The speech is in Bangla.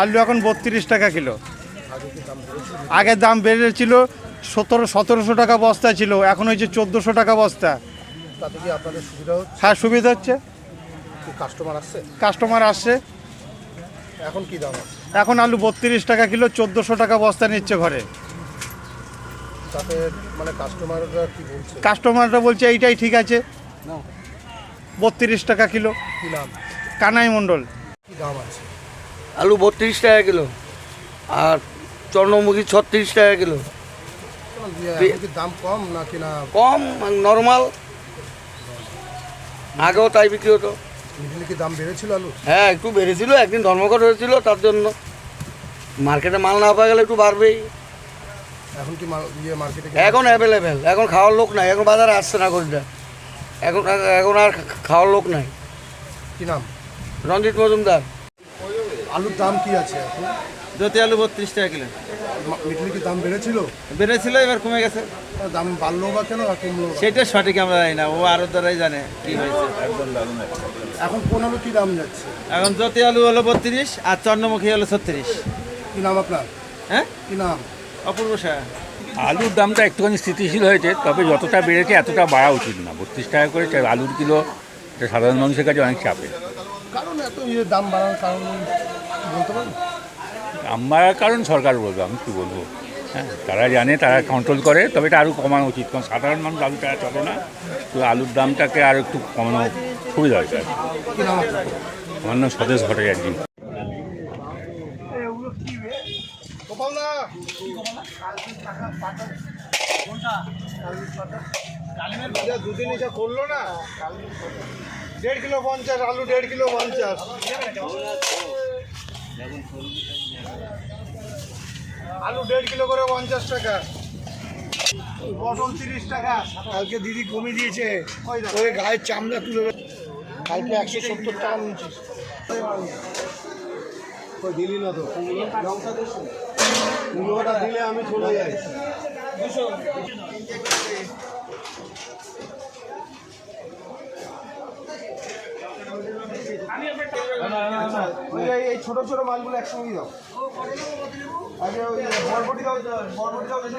আলু এখন বত্রিশ টাকা কিলো। আগের দাম বেড়েছিল সতেরো সতেরোশো টাকা বস্তা ছিল এখন হয়েছে চোদ্দোশো টাকা বস্তা। তাতে সুবিধা হচ্ছে? হ্যাঁ সুবিধা হচ্ছে। কাস্টমার আসছে? কাস্টমার আসছে। এখন কি দাম এখন আলু বত্রিশ টাকা কিলো চোদ্দোশো টাকা বস্তা নিচ্ছে ঘরে। মানে কাস্টমাররা কি বলছে? কাস্টমাররা বলছে এইটাই ঠিক আছে। বত্রিশ টাকা কিলো। কানাই মণ্ডল। কি দাম আছে? আলু বত্রিশ টাকা কিলো আর চন্দ্রমুখী ছত্রিশ টাকা কিলো। দাম কম না কিনা? কম নর্মাল। আগেও তাই বিক্রি হতো। কি দাম বেড়েছিল আলু হ্যাঁ একটু বেড়েছিল একদিন ধর্মঘট হয়েছিল তার জন্য। মার্কেটে মাল না পাওয়া গেলে একটু বাড়বেই। এখন কি মাল- ইয়ে মার্কেটে এখন অ্যাভেলেবেল এখন খাওয়ার লোক নাই এখন বাজারে আসছে না খরিদ্দার এখন এখন আর খাওয়ার লোক নাই। কি নাম? রঞ্জিত মজুমদার। আলুর দাম কি আছে এখন? জ্যোতি আলু বত্রিশ টাকা কিলো। মিডিলে কি দাম বেড়েছিল? বেড়েছিল এবার কমে গেছে। দাম বাড়লো বা কেন আর কমলো সেটা সঠিক আমরা জানি না ও আরও দ্বারাই জানে কি হয়েছে। এখন কোন আলু কি দাম যাচ্ছে? এখন জ্যোতি আলু হলো বত্রিশ আর চন্দ্রমুখী হলো ছত্রিশ। কি নাম আপনার? হ্যাঁ? কি নাম? অপূর্ব সাহা আলুর দামটা একটুখানি স্থিতিশীল হয়েছে তবে যতটা বেড়েছে এতটা বাড়া উচিত না। বত্রিশ টাকা করে আলুর কিলো সাধারণ মানুষের কাছে অনেক চাপে। কারণ এত ইয়ে দাম বাড়ানোর কারণ বলতে পারবেন আমার কারণ সরকার বলব আমি কী বলব? হ্যাঁ তারা জানে তারা কন্ট্রোল করে তবে এটা আরও কমানো উচিত। কারণ সাধারণ মানুষ আলু ছাড়া চলে না তো আলুর দামটাকে আরও একটু কমানো খুবই দরকার আমার নাম স্বদেশ ভট্টাচার্য। দুদিন এটা করল না? দেড় কিলো পঞ্চাশ আলু দেড় কিলো পঞ্চাশ। আলু দেড় কিলো করে পঞ্চাশ টাকা। পটল তিরিশ টাকা। কালকে দিদি কমিয়ে দিয়েছে। ওই গায়ের চামড়া তুলে কালকে একশো সত্তর টাকা নিয়েছিস দিলি না তো। কুমড়োটা দিলে আমি চলে যাই। ওই এই- এই ছোট ছোট মালগুলো একসঙ্গেই দাও। আগে ওই বরবটি দাও বরবটি দাও বেশি